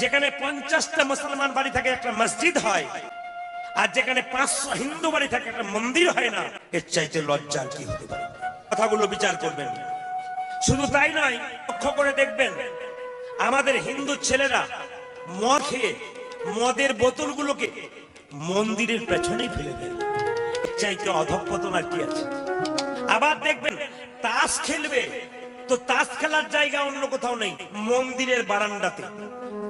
যেখানে পঞ্চাশটা মুসলমান বাড়ি থাকে, একটা মসজিদ হয়। আর যেখানে পাঁচশো হিন্দু বাড়ি থাকে, একটা মন্দির হয় না। এর চাইতে লজ্জার কি হতে পারে? কথাগুলো বিচার করবেন। শুধু তাই নয়, লক্ষ্য করে দেখবেন, আমাদের হিন্দু ছেলেরা মদ খেয়ে, মদের বোতলগুলোকে মন্দিরের পেছনেই ফেলে দেয়। চাইতে অধঃপতন আর কি আছে? আবার দেখবেন, তাস খেলবে তো তাস খেলার জায়গা অন্য কোথাও নেই, মন্দিরের বারান্দাতে।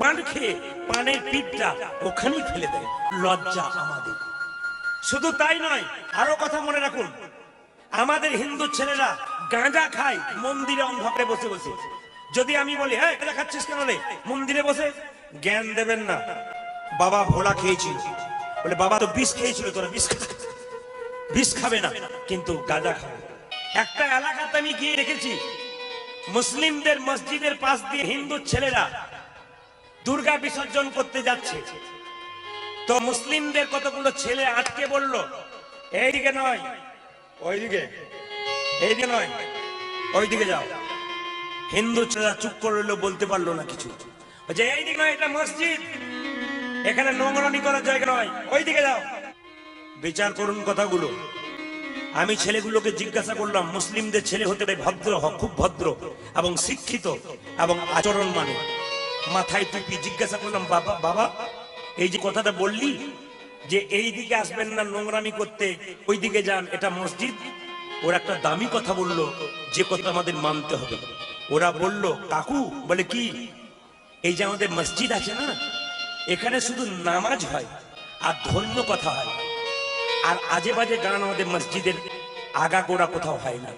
পান খেয়ে, পানের পিঠটা ওখানেই ফেলে দেয়, লজ্জা আমাদের। শুধু তাই নয়, আরও কথা মনে রাখুন, আমাদের হিন্দু ছেলেরা গাঁজা খায় মন্দিরে অন্ধকারে বসে বসে। যদি আমি বলি হ্যাঁ গাঁজা খাচ্ছিস কেন রে? মন্দিরে বসে? জ্ঞান দেবেন না। বাবা ভোলা খেয়েছিল। বলে, বাবা তো বিষ খেয়েছিল, তোরা বিষ বিষ খাবে না, কিন্তু গাঁজা খাবে। একটা এলাকাতে আমি গিয়ে রেখেছি মুসলিমদের মসজিদের পাশ দিয়ে হিন্দু ছেলেরা দুর্গা বিসর্জন করতে যাচ্ছে। তো মুসলিমদের কতগুলো ছেলে আটকে বলল, এইদিকে নয়, ওইদিকে, এইদিকে নয়, ওইদিকে যাও। হিন্দু ছেলেরা চুপ করল বলতে পারল না কিছু। যে এইদিকে নয়, এটা মসজিদ, এখানে নোংরানি করার জায়গা নয়, ওইদিকে যাও। বিচার করুন কথাগুলো। আমি ছেলেগুলোকে জিজ্ঞাসা করলাম, মুসলিমদের ছেলে হতে হবে ভদ্র খুব ভদ্র এবং শিক্ষিত এবং আচরণ মানে মাথায় টুপি জিজ্ঞাসা করলাম, বাবা বাবা, এই যে কথাটা বললি যে এই দিকে আসবেন না নোংরামি করতে, ওই দিকে যান, এটা মসজিদ? ওরা একটা দামি কথা বলল, যে কথা আমাদের মানতে হবে। ওরা বলল, কাকু, বলে কি, এই যে আমাদের মসজিদ আছে না, এখানে শুধু নামাজ হয় আর ধন্য কথা হয়। আর আজে বাজে গান আমাদের মসজিদের আগা গোড়া কোথাও হয় না।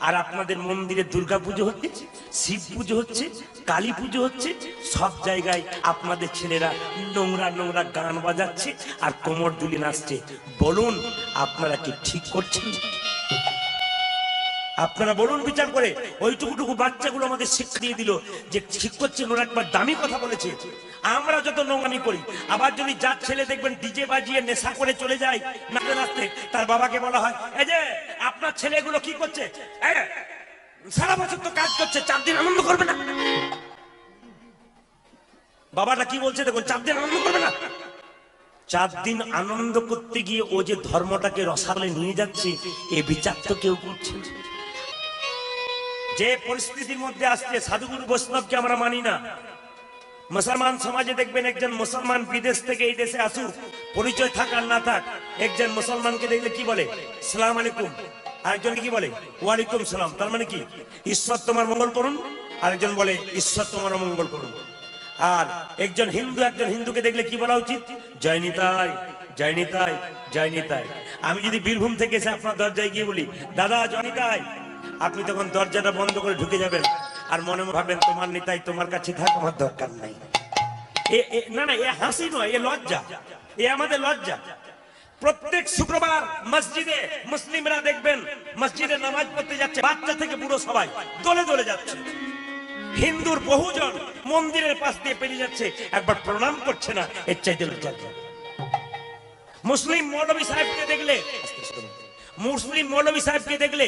আর আপনাদের মন্দিরে দুর্গা পুজো হচ্ছে, শিব পুজো হচ্ছে, কালী পুজো হচ্ছে, সব জায়গায় আপনাদের ছেলেরা নোংরা নোংরা গান বাজাচ্ছে আর কোমর দুলি নাচছে। বলুন, আপনারা কি ঠিক করছেন? আপনারা বলুন বিচার করে। ওইটুকুটুকু বাচ্চাগুলো আমাদের শিক্ষা দিয়ে দিল যে ঠিক করছেন ওরা একবার দামি কথা বলেছে। আমরা যত নোংরামি করি, আবার যদি যার ছেলে দেখবেন ডিজে বাজিয়ে নেশা করে চলে যায় নাচতে নাচতে, তার বাবাকে বলা হয় এই যে, আপনার ছেলেগুলো কি করছে? সারা বছর তো কাজ করছে, চার দিন আনন্দ করবে না। বাবাটা কি বলছে দেখুন, চার দিন আনন্দ করবে না। চার দিন আনন্দ করতে গিয়ে ও যে ধর্মটাকে রসালে নিয়ে যাচ্ছে, এ বিচার তো কেউ করছে না। যে পরিস্থিতির মধ্যে আসছে, সাধুগুরু বৈষ্ণবকে আমরা মানি না। মুসলমান সমাজে দেখবেন একজন মুসলমান বিদেশ থেকে এই দেশে আসুক, পরিচয় থাক আর না থাক, একজন মুসলমানকে দেখলে কি বলে? সালাম আলাইকুম। আরেকজন কি বলে? ওয়ালাইকুম সালাম। তার মানে কি? ঈশ্বর তোমার মঙ্গল করুন, আরেকজন বলে, ঈশ্বর তোমার মঙ্গল করুন। আর একজন হিন্দু, একজন হিন্দুকে দেখলে কি বলা উচিত? জয় নিতাই জয় নিতাই জয় নিতাই। আমি যদি বীরভূম থেকে এসে আপনার দরজায় গিয়ে বলি, দাদা, জয় নিতাই। আপনি তখন দরজাটা বন্ধ করে ঢুকে যাবেন আর মনে ভাবেন তোমার নিতাই তোমার কাছে থাক দরকার নাই। না না, এ হাসি নয়, এ লজ্জা, এ আমাদের লজ্জা। প্রত্যেক শুক্রবার মসজিদে মুসলিমরা দেখবেন, মসজিদে নামাজ পড়তে যাচ্ছে, বাচ্চা থেকে বুড়ো সবাই দলে দলে যাচ্ছে। হিন্দুর বহুজন মন্দিরের পাশ দিয়ে পেরিয়ে যাচ্ছে, একবার প্রণাম করছে না, এর চাইতে লজ্জা। মুসলিম মৌলবী সাহেবকে দেখলে, মুসলিম মৌলবী সাহেবকে দেখলে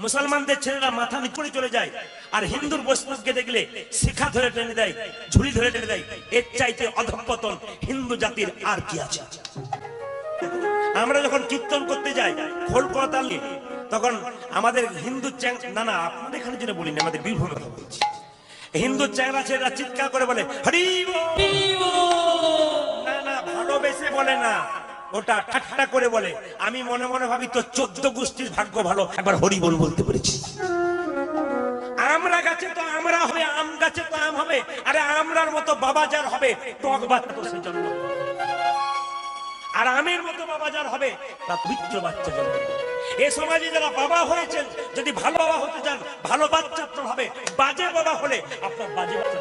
মুসলমানদের ছেলেরা মাথা নিচু করে চলে যায়। আর হিন্দুর বৈষ্ণবকে দেখলে শিখা ধরে টেনে দেয় ঝুড়ি ধরে টেনে দেয়। এর চাইতে অধঃপতন হিন্দু জাতির আর কি আছে? আমরা যখন কীর্তন করতে যাই খোল করতাল নিয়ে তখন আমাদের হিন্দু চ্যাং- না না আপনাদের এখানে জন্য বলিনি আমাদের বীরভূমের কথা বলছি। হিন্দু চ্যাংরা ছেলেরা চিৎকার করে বলে হরি না না ভালোবেসে বলে না। ওটা ঠাট্টা করে বলে, আমি মনে মনে ভাবি তো চোদ্দ গোষ্ঠীর ভাগ্য ভালো। একবার হরি বল বলতে পেরেছি। আমরা গাছে তো আমরা হবে, আম গাছে তো আম হবে, আরে আমরার মতো বাবা যার হবে, টক বাচ্চা তো সে জন্ম আর আমের মতো বাবা যার হবে পবিত্র বাচ্চা জন্ম এ সমাজে যারা বাবা হয়েছেন, যদি ভালো বাবা হতে চান, ভালো বাচ্চা হবে বাজে বাবা হলে আপনার বাজে বাচ্চা।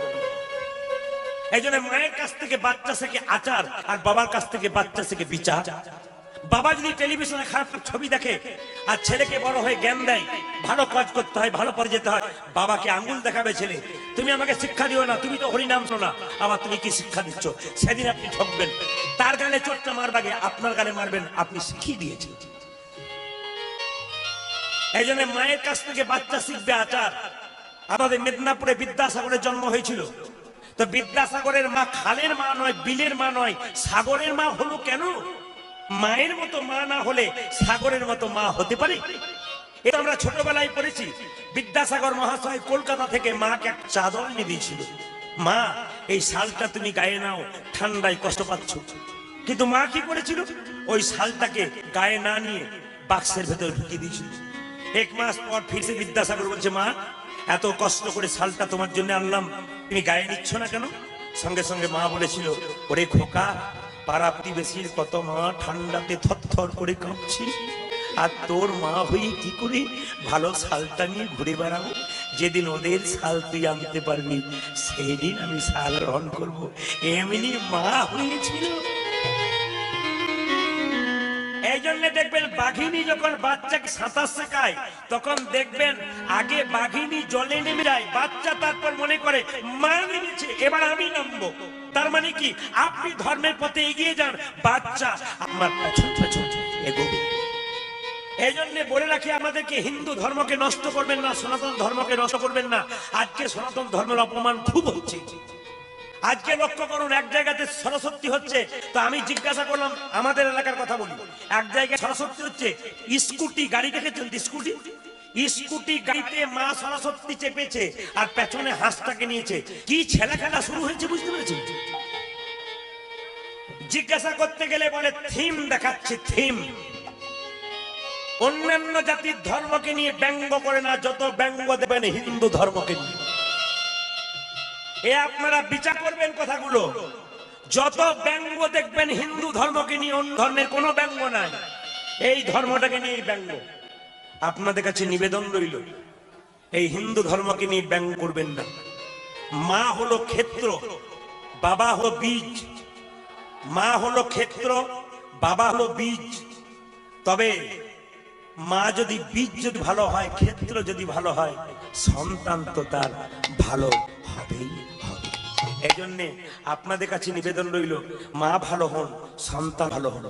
এই জন্য মায়ের কাছ থেকে বাচ্চা শেখে আচার আর বাবার কাছ থেকে বাচ্চা শেখে বিচার। বাবা যদি টেলিভিশনে খারাপ ছবি দেখে আর ছেলেকে বড় হয়ে জ্ঞান দেয়, ভালো কাজ করতে হয়, ভালো পরে যেতে হয়, বাবাকে আঙ্গুল দেখাবে ছেলে। তুমি আমাকে শিক্ষা দিও না, তুমি তো হরিনাম শোনো না। আবার তুমি কি শিক্ষা দিচ্ছ? সেদিন আপনি ঠকবেন। তার গালে চোটটা মারবাগে আপনার গালে মারবেন, আপনি শিখিয়ে দিয়েছেন। এই জন্য মায়ের কাছ থেকে বাচ্চা শিখবে আচার। আমাদের মেদিনীপুরে বিদ্যাসাগরের জন্ম হয়েছিল। তো বিদ্যাসাগরের মা খালের মা নয়, বিলের মা নয়, সাগরের মা হলো কেন? মায়ের মতো মা না হলে সাগরের মতো মা হতে পারে? এটা আমরা ছোটবেলায় পড়েছি, বিদ্যাসাগর মহাশয় কলকাতা থেকে মাকে এক চাদর এনে দিয়েছিল। মা, এই শালটা তুমি গায়ে নাও, ঠান্ডায় কষ্ট পাচ্ছ। কিন্তু মা কি করেছিল? ওই শালটাকে গায়ে না নিয়ে বাক্সের ভেতর ঢুকিয়ে দিয়েছিল। এক মাস পর ফিরছে বিদ্যাসাগর বলছে, মা এত কষ্ট করে শালটা তোমার জন্য আনলাম। তুমি গায়ে নিচ্ছ না কেন? সঙ্গে সঙ্গে মা বলেছিল, ওরে খোকা, পাড়া প্রতিবেশীর কত মা ঠান্ডাতে থরথর করে কাঁপছি। আর তোর মা হয়ে কি করে ভালো শালটা নিয়ে ঘুরে বেড়াবো? যেদিন ওদের শাল তুই আনতে পারবি, সেদিন আমি শাল গ্রহণ করব। এমনি মা হয়েছিল। এই জন্য বাঘিনী যখন বাচ্চাকে সাঁতার শেখায়, তখন দেখবেন আগে বাঘিনী জলে নেমে যায়। বাচ্চা তারপর মনে করে, মা নেমেছে, এবার আমি নামবো। তার মানে কি? আপনি ধর্মের পথে এগিয়ে যান, বাচ্চা আমার এই জন্য বলে রাখি আমাদেরকে, হিন্দু ধর্মকে নষ্ট করবেন না, সনাতন ধর্মকে নষ্ট করবেন না। আজকে সনাতন ধর্মের অপমান খুব হচ্ছে। আজকে লক্ষ্য করুন, এক জায়গাতে সরস্বতী হচ্ছে। তো আমি জিজ্ঞাসা করলাম, আমাদের এলাকার কথা বলি। এক জায়গায় সরস্বতী হচ্ছে, স্কুটি গাড়ি দেখেছেন স্কুটি? স্কুটি গাড়িতে মা সরস্বতী চেপেছে আর পেছনে হাঁসটাকে নিয়েছে। কি ছেলে খেলা শুরু হয়েছে বুঝতে পেরেছেন? জিজ্ঞাসা করতে গেলে বলে, থিম দেখাচ্ছে, থিম। অন্যান্য জাতির ধর্মকে নিয়ে ব্যঙ্গ করে না, যত ব্যঙ্গ দেবেন হিন্দু ধর্মকে নিয়ে। এ আপনারা বিচার করবেন কথাগুলো। যত ব্যঙ্গ দেখবেন, হিন্দু ধর্মকে নিয়ে অন্য ধর্মের কোনো ব্যঙ্গ নাই। এই ধর্মটাকে নিয়ে ব্যঙ্গ। আপনাদের কাছে নিবেদন রইল, এই হিন্দু ধর্মকে নিয়ে ব্যঙ্গ করবেন না। মা হলো ক্ষেত্র, বাবা হলো বীজ। মা হলো ক্ষেত্র, বাবা হলো বীজ। তবে মা যদি বীজ যদি ভালো হয়, ক্ষেত্র যদি ভালো হয়, সন্তান তো তার ভালো হবেই হবে। এই জন্যে আপনাদের কাছে নিবেদন রইল, মা ভালো হন, সন্তান ভালো হন।